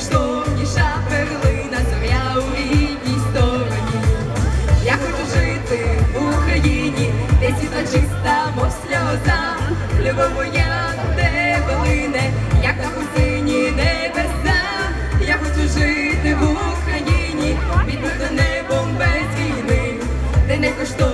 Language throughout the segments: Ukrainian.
де найкоштовніша перлина, зоря у рідній стороні. Я хочу жити в Україні, де світла чиста, мов сльоза, любов моя до тебе лине, як на пустині небеса. Я хочу жити в Україні, під небом без війни, де найкоштовніша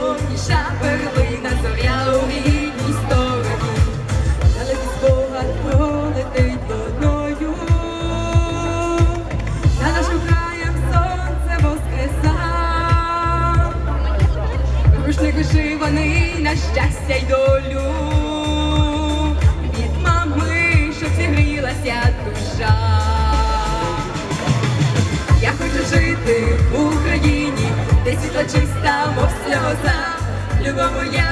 Рушник вишиваний на щастя й долю. Від мами, щоб зігрілася душа. Я хочу жити в Україні, де світла чиста, мов сльоза. Любов моя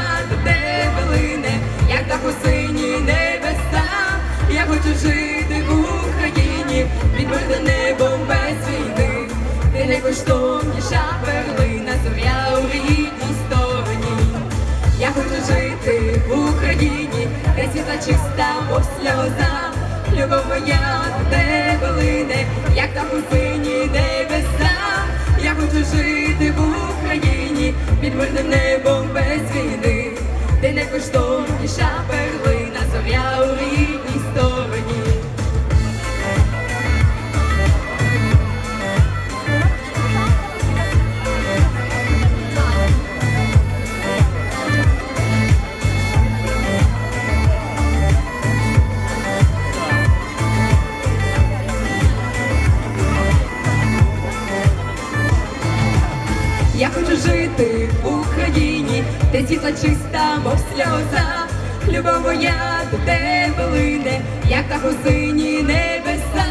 світа чиста, ось сльоза. Любов моя де глине, як як та сині небеса. Я хочу жити в Україні, під мирним небом без війни, де найкоштовніша Я хочу жити в Україні, де світла чиста, мов сльоза. Любов моя до тебе лине, як та сині небеса.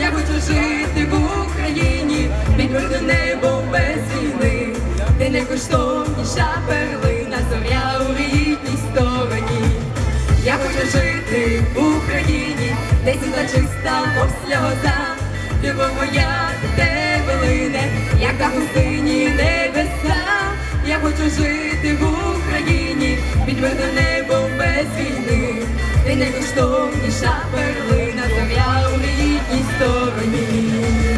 Я хочу жити в Україні, під мирним небом без війни, де найкоштовніша перлина, зоря у рідній стороні. Я хочу жити в Україні, де світла чиста, мов сльоза. Любов моя мирне небо без війни, ти найкоштовніша перлина, земля у рідній стороні.